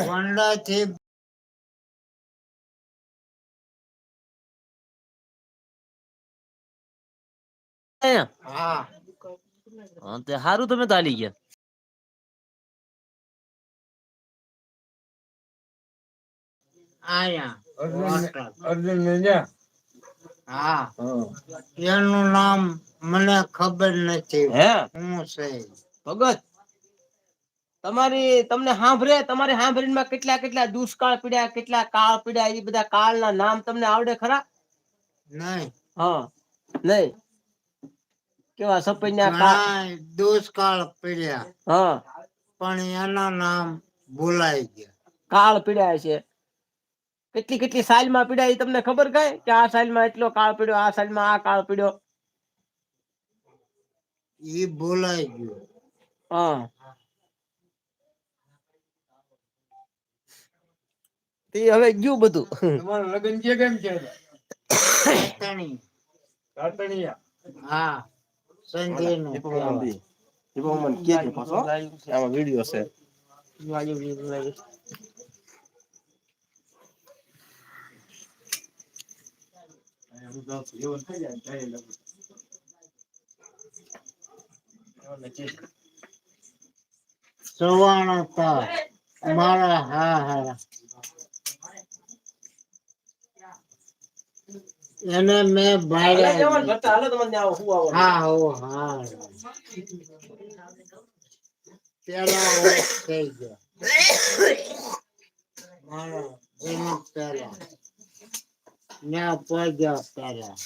વંડાથી અહીંયા હા હા તે સારું તમે તો હાલી ગયા આયા અર્જુન હોટલ. અર્જુન મેંજા હા હા એનું નામ મને ખબર નથી હે શું છે ભગત તમારી તમને સાંભળે તમારી સાંભળીમાં કેટલા કેટલા દુષ્કાળ પીડ્યા કેટલા કાળ પીડ્યા એ બધા કાળના નામ તમને આવડે ખરા? નહીં. હા નહીં. કેવા સપન્યા કાળ દુષ્કાળ પીડ્યા. હા. પણ એના નામ ભૂલાઈ ગયા. કાળ પીડ્યા છે. કેટલી કેટલી સાલમાં પીડ્યા એ તમને ખબર કઈ? કે આ સાલમાં એટલો કાળ પીડ્યો આ સાલમાં આ કાળ પીડ્યો? એ ભૂલાઈ ગયો. હા. તે હવે ગયું બધું. તમારું લગ્ન છે કેમ છે? હા. આમાં વીડિયો હતા મારા હા હા એને મેં ભાડ્યા હા હો હા પેલા ઓફ થઈ ગયો. મારો એનો પેલા. ત્યાં પહોંચ્યા પેલા.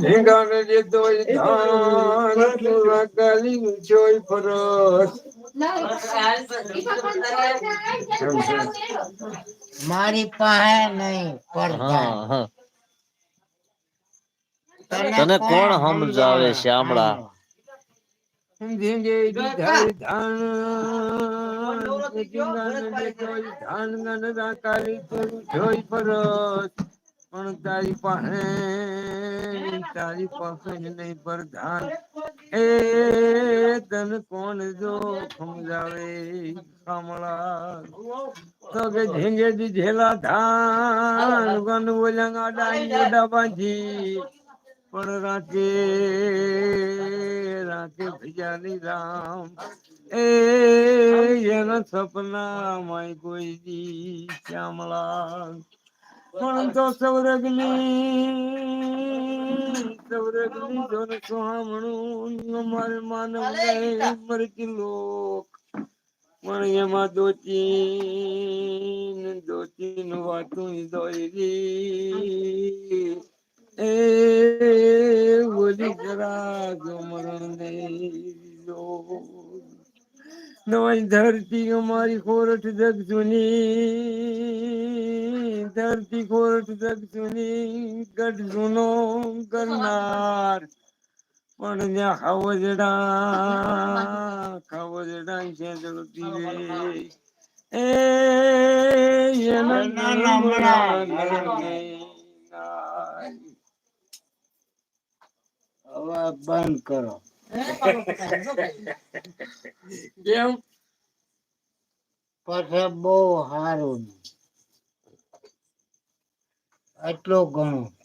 ઢીંગાને જે ધાન ફરસ. મારી પાસે નહીં પડતા. તને કોણ સમજાવે શ્યામળા? દીધાય ધાન જોઈ ફરસ. પણ તારી પાસે તારી પાસે જ નહીં, પ્રધાન. એ તન કોણ જો સમજાવે? કમળા. તો કે ઝીંગે દીધેલા ધાન, ગન ઓલા ડાઈ ઓડા બાંધી. પણ રાતે રાતે ભૈયાની રામ. એ એના સપના માય કોઈ દી શ્યામળા. પણ તો સૌરગની સૌરગની જોન સોહામણું અમારે માનવ ને મરકી લોક પણ એમાં દોચી દોચી નું વાતું દોરી એ નવાઈ ધરતી અમારી ખોરઠ જગ જૂની ધરતી ખોરઠ જગ જૂની ગઢ જૂનો કરનાર. પણ ત્યાં ખાવજડા ખાવજડા છે જગતી એ. હવે બંધ કરો. કેમ? પછી બહુ સારું એટલું ઘણું.